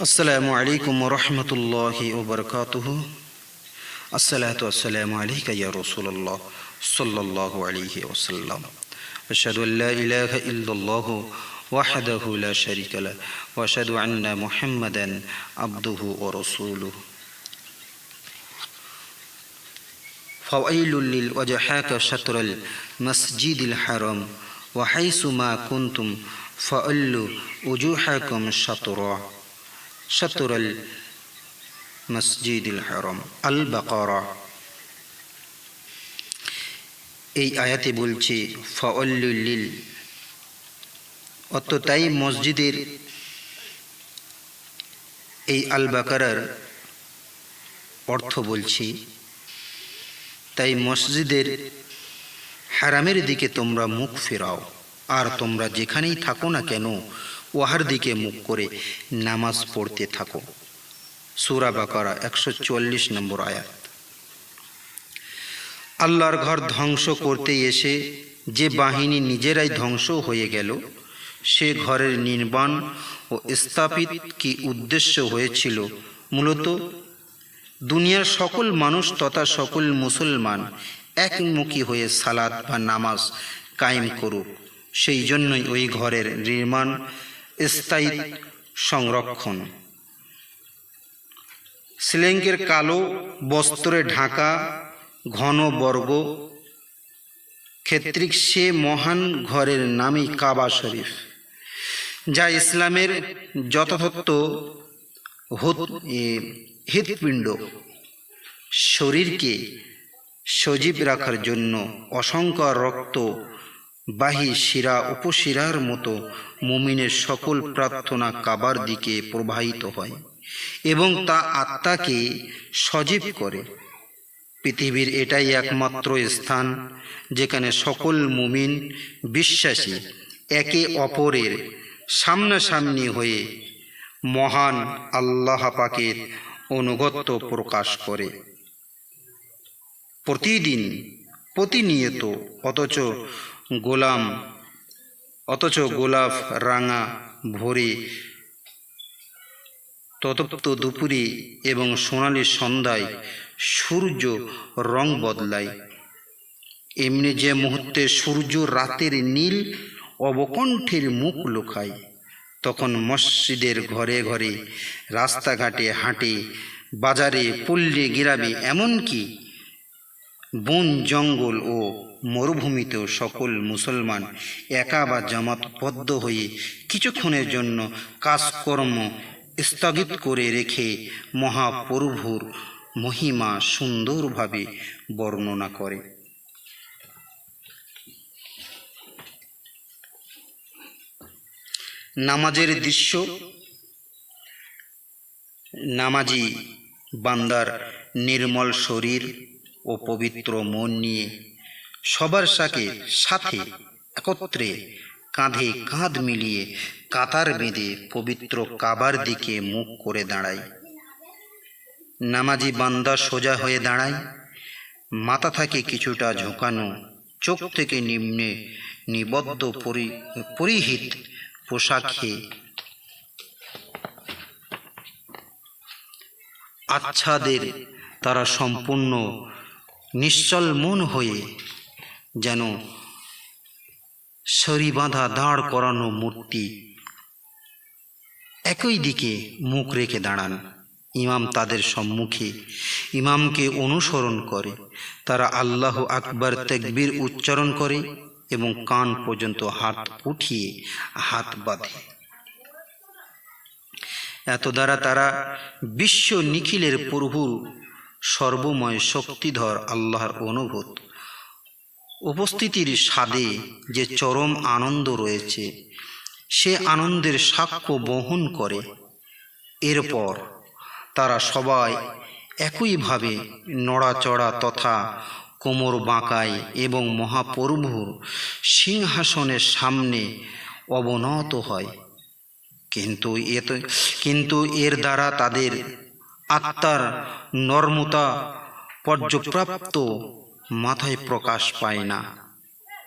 السلام عليكم ورحمة الله وبركاته. الصلاة والسلام عليك يا رسول الله صلى الله عليه وسلم. أشهد أن لا إله إلا الله وحده لا شريك له وأشهد أن محمدا عبده ورسوله. فويل للوجحاك شطر المسجد الحرام وحيث ما كنتم فألوا وجوهكم شطرا. شطر المسجد الحرام البقرة এই আয়াতে বলছে ফাওয়াল্লুল অত তাই মসজিদের এই আল বাকারার অর্থ বলছি তাই মসজিদের হারামের দিকে তোমরা মুখ ফেরাও আর তোমরা যেখানেই থাকো না কেন ওহার দিকে মুখ করে নামাজ পড়তে থাকো। সুরা বাকারা একশো চল্লিশ নম্বর আয়াত। আল্লাহর ঘর ধ্বংস করতে এসে যে বাহিনী নিজেরাই ধ্বংস হয়ে গেল, সে ঘরের নির্মাণ ও স্থাপিত কি উদ্দেশ্য হয়েছিল? মূলত দুনিয়ার সকল মানুষ তথা সকল মুসলমান একমুখী হয়ে সালাদ বা নামাজ কায়েম করুক, সেই জন্যই ওই ঘরের নির্মাণ স্থায়ী সংরক্ষণ। শ্রীলঙ্কের কালো বস্ত্রে ঢাকা, ঘন বর্গ। ক্ষেত্রিক সে মহান ঘরের নামই কাবা শরীফ, যা ইসলামের যথাযথ হৃৎপিণ্ড। শরীরকে সজীব রাখার জন্য অসংখ্য রক্ত বাহী শিরা উপশিরার মতো মুমিনের সকল প্রার্থনা কাবার দিকে প্রবাহিত হয় এবং তা আত্মাকে সজীব করে। পৃথিবীর এটাই একমাত্র স্থান যেখানে সকল মুমিন বিশ্বাসী একে অপরের সামনাসামনি হয়ে মহান আল্লাহ পাকের অনুগত্য প্রকাশ করে। প্রতিদিন প্রতিনিয়ত অথচ গোলাম। অথচ গোলাপ, রাঙা, ভোরে ততপ্ত দুপুরে এবং সোনালি সন্ধ্যায় সূর্য রং বদলায়। এমনি যে মুহূর্তে সূর্য রাতের নীল অবকণ্ঠের মুখ লুকায়, তখন মসজিদের ঘরে ঘরে, রাস্তাঘাটে হাঁটে, বাজারে, পল্লী গিরাবে এমনকি বন, জঙ্গল ও মরুভূমিতেও সকল মুসলমান একা বা জামাতবদ্ধ হয়ে কিছুক্ষণের জন্য কাজকর্ম স্থগিত করে রেখে মহাপ্রভুর মহিমা সুন্দরভাবে বর্ণনা করে। নামাজের দৃশ্য, নামাজি বান্দার নির্মল শরীর ও পবিত্র মন নিয়ে সবার সাথে সাথে একত্রে কাঁধে কাঁধ মিলিয়ে কাতার বেঁধে পবিত্র কাবার দিকে মুখ করে দাঁড়ায় নামাজি বান্দা সোজা হয়ে দাঁড়ায়। মাথা থাকে কিছুটা ঝোঁকানো, চোখ থেকে নিম্নে নিবদ্ধ পরি, পরিহিত পোশাকে। আচ্ছাদের তারা সম্পূর্ণ নিশ্চল মন হয়ে যেন সরি বাঁধা দাঁড় করানো মূর্তি। একই দিকে মুখ রেখে দাঁড়ান। ইমাম তাদের সম্মুখে, ইমামকে অনুসরণ করে। তারা আল্লাহ আকবর তেকবীর উচ্চারণ করে এবং কান পর্যন্ত হাত উঠিয়ে হাত বাঁধে। এত দ্বারা তারা বিশ্ব নিখিলের প্রভুর সর্বময় শক্তিধর আল্লাহর অনুভূত। উপস্থিতির স্বাদে যে চরম আনন্দ রয়েছে, সে আনন্দের সাক্ষ্য বহন করে। এরপর তারা সবাই একইভাবে নড়াচড়া তথা কোমর বাঁকায় এবং মহাপ্রভুর সিংহাসনের সামনে অবনত হয়। কিন্তু এত, কিন্তু এর দ্বারা তাদের আত্মার নর্মতা পর্যপ্রাপ্ত মাথায় প্রকাশ পায় না,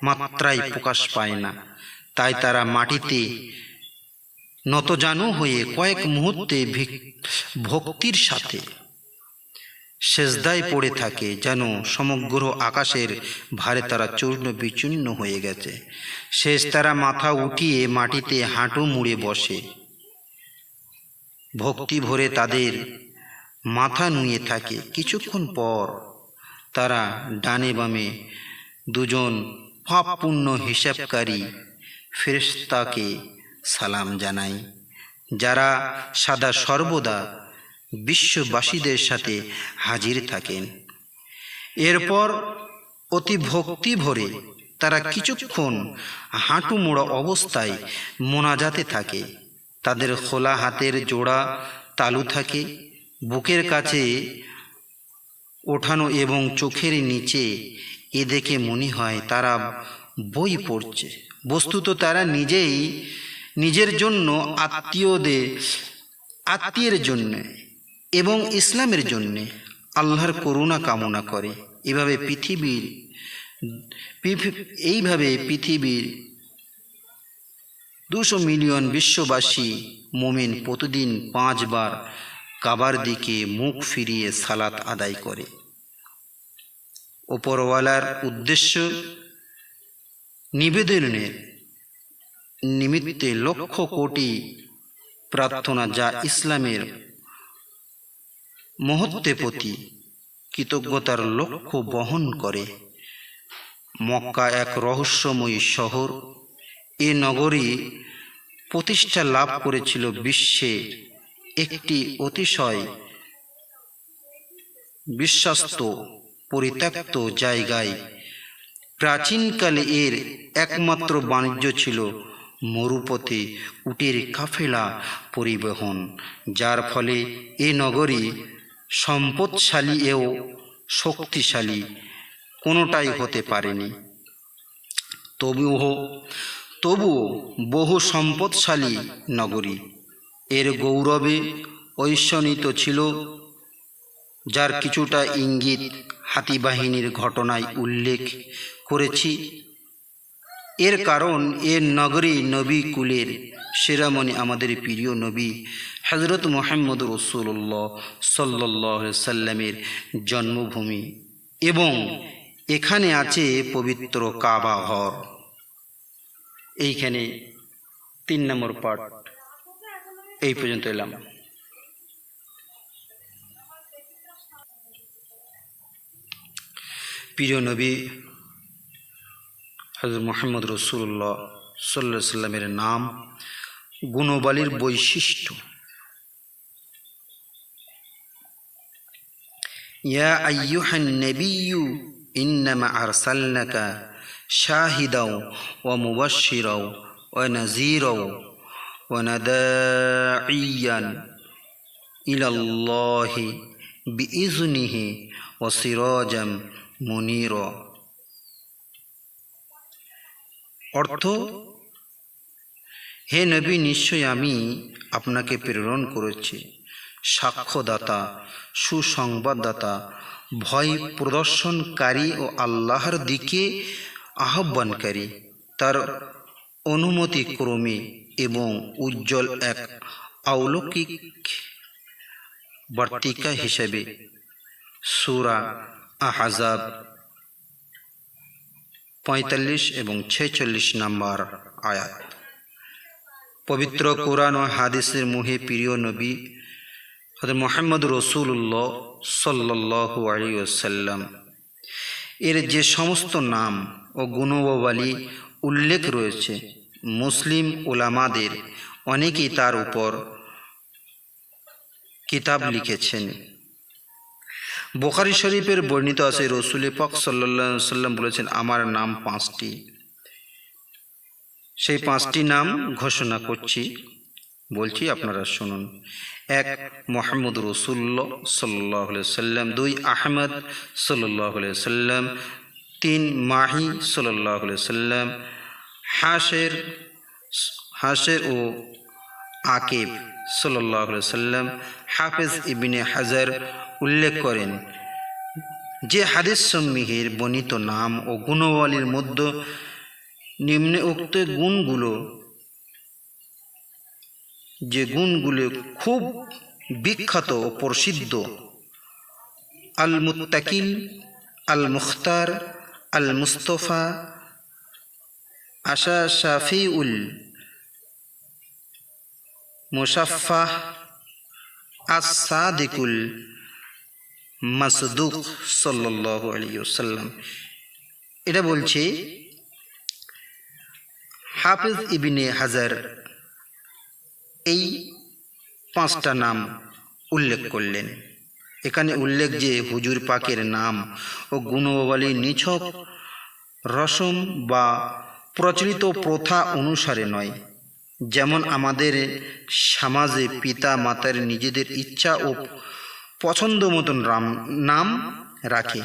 মাত্রায় প্রকাশ পায় না। তাই তারা মাটিতে নতজানু হয়ে কয়েক মুহূর্তে ভিক- ভক্তির সাথে সেজদায় পড়ে থাকে, যেন সমগ্র আকাশের ভারে তারা চূর্ণ বিচূর্ণ হয়ে গেছে। শেষ তারা মাথা উঠিয়ে মাটিতে হাঁটু মুড়ে বসে। ভক্তি ভরে তাদের মাথা নুয়ে থাকে। কিছুক্ষণ পর তারা ডানে বামে দুজন পাপ পুণ্য হিসাবকারী ফেরেশতাকে সালাম জানায়, যারা সাদা সর্বদা বিশ্ববাসীদের সাথে হাজির থাকেন। এরপর অতি ভক্তি ভরে তারা কিছুক্ষণ হাঁটু মোড়া অবস্থায় মোনাজাতে থাকে। তাদের খোলা হাতের জোড়া তালু থাকে, বুকের কাছে ওঠানো এবং চোখের নিচে এ দেখে মনে হয় তারা বই পড়ছে। বস্তুত তারা নিজেই নিজের জন্য আত্মীয়দের, আত্মীয়ের জন্য এবং ইসলামের জন্যে আল্লাহর করুণা কামনা করে। এভাবে পৃথিবীর, এইভাবে পৃথিবীর দুশো মিলিয়ন বিশ্ববাসী মোমেন প্রতিদিন পাঁচবার কাবার দিকে মুখ ফিরিয়ে সালাত আদায় করে। ওপরওয়ালার উদ্দেশ্য নিবেদনের নিমিত্তে লক্ষ কোটি প্রার্থনা যা ইসলামের মহত্বে প্রতি কৃতজ্ঞতার লক্ষ্য বহন করে। মক্কা এক রহস্যময়ী শহর। এ নগরী প্রতিষ্ঠা লাভ করেছিল বিশ্বের একটি অতিশয় বিশ্বাস্ত পরিত্যক্ত জায়গায়। প্রাচীনকালে এর একমাত্র বাণিজ্য ছিল মরুপথে উটের কাফেলা পরিবহন, যার ফলে এ নগরী সম্পদশালী এও শক্তিশালী কোনোটাই হতে পারেনি। তবুও তবুও বহু সম্পদশালী নগরী। এর গৌরবে ঐশ্বনিত ছিল যার কিছুটা ইঙ্গিত হাতিবাহিনীর ঘটনায় উল্লেখ করেছি। এর কারণ এর নগরী নবী কুলের শিরামণি আমাদের প্রিয় নবী হজরত মোহাম্মদ রসুল্লাহ সাল্লাহ সাল্লামের জন্মভূমি এবং এখানে আছে পবিত্র কাবা ঘর। এইখানে তিন নম্বর পার্ট। এই পর্যন্ত এলাম। প্রিয় নবী হজরত মোহাম্মদ রসুল্লাহ সাল্লাহ সাল্লামের নাম, গুণবালির বৈশিষ্ট্য। ইয়া আইয়ুহান নবিয়্যু, ইন্নামা আরসালনাকা শাহিদাও ওয়া মুবাশশিরাও ওয়া নাযীরাও ওয়া নাদাঈয়ান ইলাল্লাহি বিইজনিহি ওয়া সিরাজাম মুনীরা। অর্থ, হে নবী নিশ্চয় আমি আপনাকে প্রেরণ করেছি। সাক্ষ্যদাতা, সুসংবাদদাতা, ভয় প্রদর্শনকারী ও আল্লাহর দিকে আহ্বানকারী। তার অনুমতি ক্রমে এবং উজ্জ্বল এক অলৌকিক বার্তিকা হিসেবে সুরা আহাজাব। পঁয়তাল্লিশ এবং ছেচল্লিশ নম্বর আয়াত। পবিত্র কোরআন ও হাদিসের মুহে প্রিয় নবী হজরত মোহাম্মদ রসুল্লাহ সাল্লাহু আলী ওসাল্লাম এর যে সমস্ত নাম ও গুণবালী উল্লেখ রয়েছে, মুসলিম ওলামাদের অনেকেই তার উপর কিতাব লিখেছেন। বোখারি শরীফের বর্ণিত আছে, রসুল পাক সাল্লা সাল্লাম বলেছেন, আমার নাম পাঁচটি। সেই পাঁচটি নাম ঘোষণা করছি। বলছি, আপনারা শুনুন। এক, মোহাম্মদ রসুল্লাহ সাল্লাহ সাল্লাম দুই, আহমদ সাল্লাহ সাল্লাম তিন, মাহি সাল্লাহ সাল্লাম হাসের হাসের ও আকেব সাল্লাহ সাল্লাম হাফেজ ইবিনে হাজার উল্লেখ করেন, যে হাদিস সম্মিহের বর্ণিত নাম ও গুণবালির মধ্যে নিম্নে উক্ত গুণগুলো, যে গুণগুলো খুব বিখ্যাত ও প্রসিদ্ধ আল মুত্তাকিল আল মুখতার আল মুস্তফা আশা শাফি শাফিউল মুসাফাহ আসাদিকুল মাসদুক সাল্লাহ এটা বলছে হাফিজ ইবিনে হাজার এই পাঁচটা নাম উল্লেখ করলেন। এখানে উল্লেখ যে হুজুর পাকের নাম ও গুণবালী নিছক রসম বা প্রচলিত প্রথা অনুসারে নয়। যেমন আমাদের সমাজে পিতা মাতার নিজেদের ইচ্ছা ও পছন্দ মতন রাম নাম রাখে।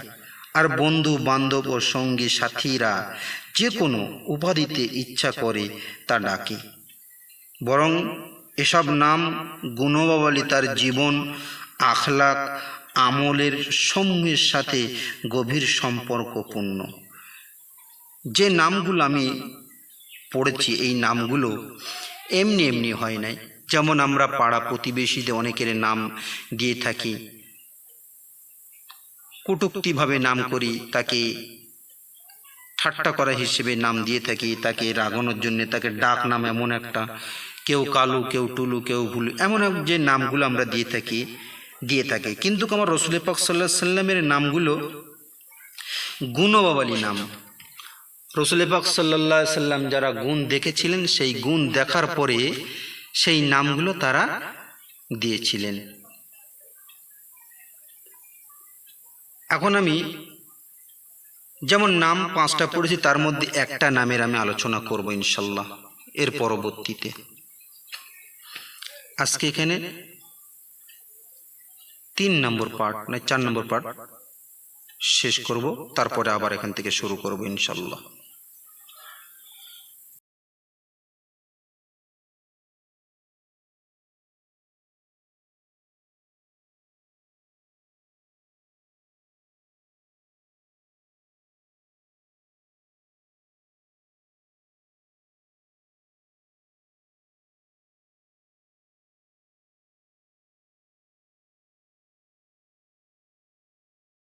আর বন্ধু, বান্ধব ও সঙ্গী সাথীরা যে কোনো উপাধিতে ইচ্ছা করে তা ডাকে। বরং এসব নাম গুণবাবলী তার জীবন আখলাক আমলের সমূহের সাথে গভীর সম্পর্কপূর্ণ। যে নামগুলো আমি পড়েছি, এই নামগুলো এমনি এমনি হয় নাই। যেমন আমরা পাড়া প্রতিবেশীদের অনেকের নাম দিয়ে থাকি। কটুক্তিভাবে নাম করি, তাকে ঠাট্টা করা হিসেবে নাম দিয়ে থাকি, তাকে রাগানোর জন্য, তাকে ডাক নাম এমন একটা, কেউ কালু, কেউ টুলু, কেউ ভুলু, এমন এক যে নামগুলো আমরা দিয়ে থাকি, দিয়ে থাকে। কিন্তু আমার রসুল পাক সাল্লাহ সাল্লামের নামগুলো গুণবাবালি নাম। রসুল পাক সাল্লাহ সাল্লাম যারা গুণ দেখেছিলেন, সেই গুণ দেখার পরে সেই নামগুলো তারা দিয়েছিলেন। এখন আমি যেমন নাম পাঁচটা পড়েছি, তার মধ্যে একটা নামের আমি আলোচনা করব ইনশাল্লাহ এর পরবর্তীতে। আজকে এখানে তিন নম্বর পার্ট না চার নম্বর পার্ট শেষ করব, তারপরে আবার এখান থেকে শুরু করব ইনশাল্লাহ।